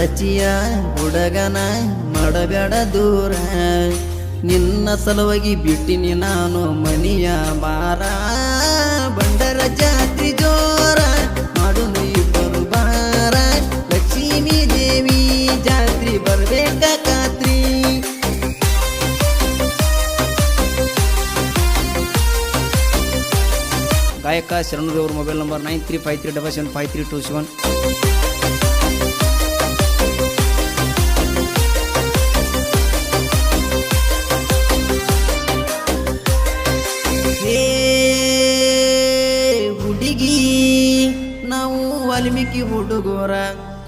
ಗೊಡಚಿಯ ಹುಡುಗನ ಮಡಬೇಡ ದೂರ. ನಿನ್ನ ಸಲುವಾಗಿ ಬಿಟ್ಟಿನಿ ನಾನು ಮನಿಯ ಬಾರ ಬಂಡರ ಜಾತ್ರಿ ಜೋರ ಮಾಡುನು ಇಬ್ಬರು ಬಾರ ಲಕ್ಷ್ಮೀ ದೇವಿ ಜಾತ್ರಿ ಬರ್ಬೇಕ ಕಾತ್ರಿ ಗಾಯಕ ಶರಣದೇವ್ರ mobile number nine three five three double seven five three two seven.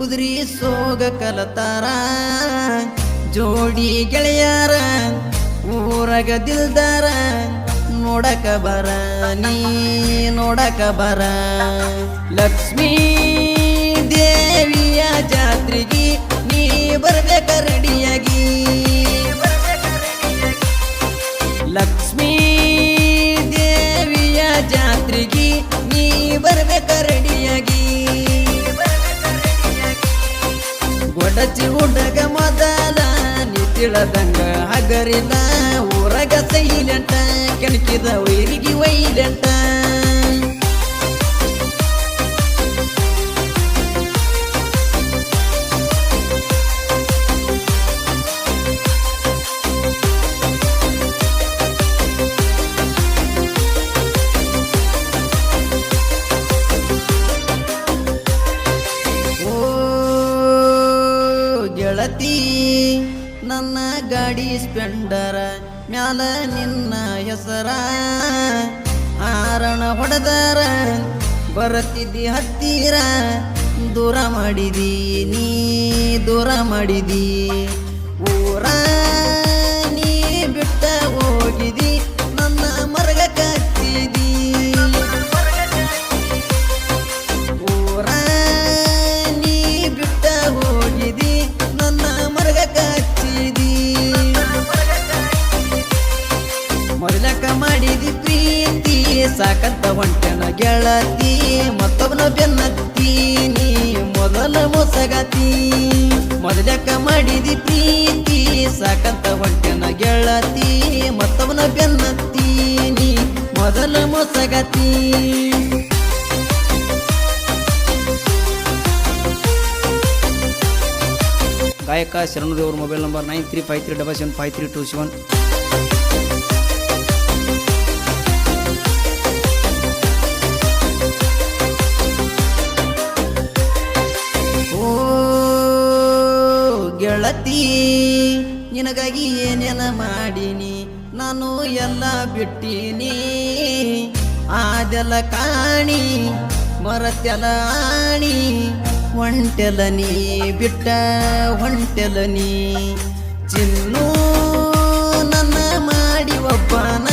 ಕುದುರಿ ಸೋಗ ಕಲತಾರ. ಜೋಡಿ ಗೆಳೆಯಾರ ಊರಗ ದಿಲ್ದಾರ ನೋಡಕ ಬರ ನೀ ನೋಡಕ ಬರ. ಲಕ್ಷ್ಮೀ ತಿಳದಂಗ ಹಗರಿದ ಊರಗ ಸೈಲೆಂಟ ಕೆಣಕಿದ ವೈರಿಗೆ ವೈಲೆಂಟ ಗಾಡಿ ಸ್ಪೆಂಡರ ಮ್ಯಾಲ ನಿನ್ನ ಹೆಸರ. ಆರಣ ಹೊಡೆದರ, ಬರತಿದ್ದಿ ಹತ್ತಿರ. ದೂರ ಮಾಡಿದಿ ನೀ, ದೂರ ಮಾಡಿದಿ ಊರ. ಮೊದಲಕ ಮಾಡಿದಿ ಪ್ರೀತಿ, ಸಾಕಂತ ಒಂಟನ ಗೆಳತಿ, ಮತ್ತೊಬ್ಬನ ಬೆನ್ನತ್ತೀನಿ ಮೊದಲ ಮೊಸಗತಿ. ಮೊದಲಕ ಮಾಡಿದಿ ಪ್ರೀತಿ, ಸಾಕಂತ ಒಂಟನ ಗೆಳತಿ, ಮತ್ತೊಬ್ಬನ ಬೆನ್ನತ್ತೀನಿ ಮೊದಲ ಮೊಸಗತಿ. ಗಾಯಕ ಶರಣದೇವ್ರ mobile number nine three five three double seven five three two seven. ಗೆಳತಿ ನಿನಗಾಗಿ ಏನೆಲ್ಲ ಮಾಡೀನಿ? ನಾನು ಎಲ್ಲ ಬಿಟ್ಟೀನಿ. ಆದೆಲ್ಲ ಕಾಣಿ ಮರತೆಲ ಆಣಿ, ಒಂಟೆಲ ನೀ ಬಿಟ್ಟ, ಒಂಟೆಲ ನೀ. ಚಿನ್ನು ನನ್ನ ಮಾಡಿ ಒಬ್ಬನ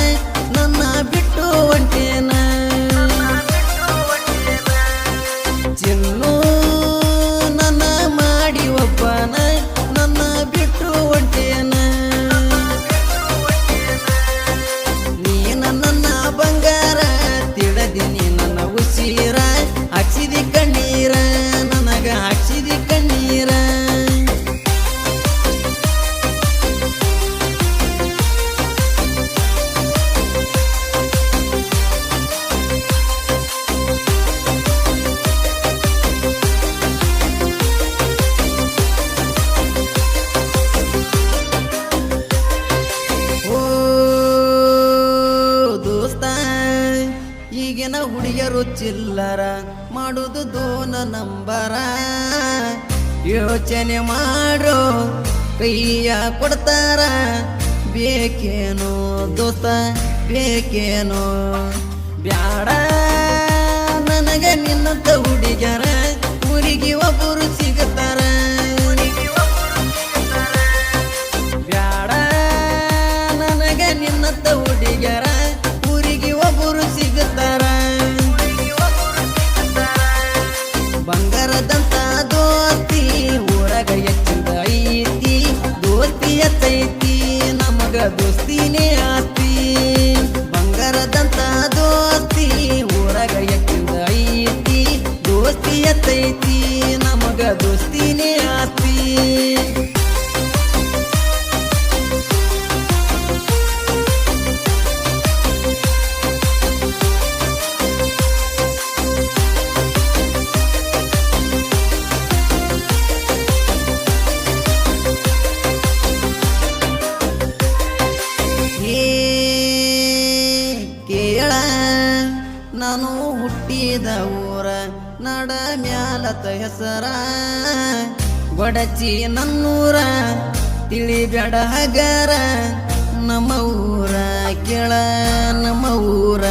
ನನ್ನ ಬಿಟ್ಟು ಹೊಂಟೇನ ಚಿಲ್ಲರ ಮಾಡುದು ದೋನ ನಂಬರ. ಯೋಚನೆ ಮಾಡೋ ಕೈಯ ಕೊಡ್ತಾರ. ಬೇಕೇನೋ ದೋಸ್ತ, ಬೇಕೇನೋ ಬ್ಯಾಡ. ನನಗೆ ನಿನ್ನಂತ ಹುಡುಗರ ಊರಿಗೆ ಒಬ್ಬರು ಸಿಗತಾರ ನಾನು ಹುಟ್ಟಿದ ಊರ ನಡ ಮ್ಯಾಲತ ಹೆಸರ. ಗೊಡಚಿ ನನ್ನೂರ ತಿಳಿಬೇಡ ಹಗರ. ನಮ್ಮ ಊರ ಕೇಳ, ನಮ್ಮ ಊರ.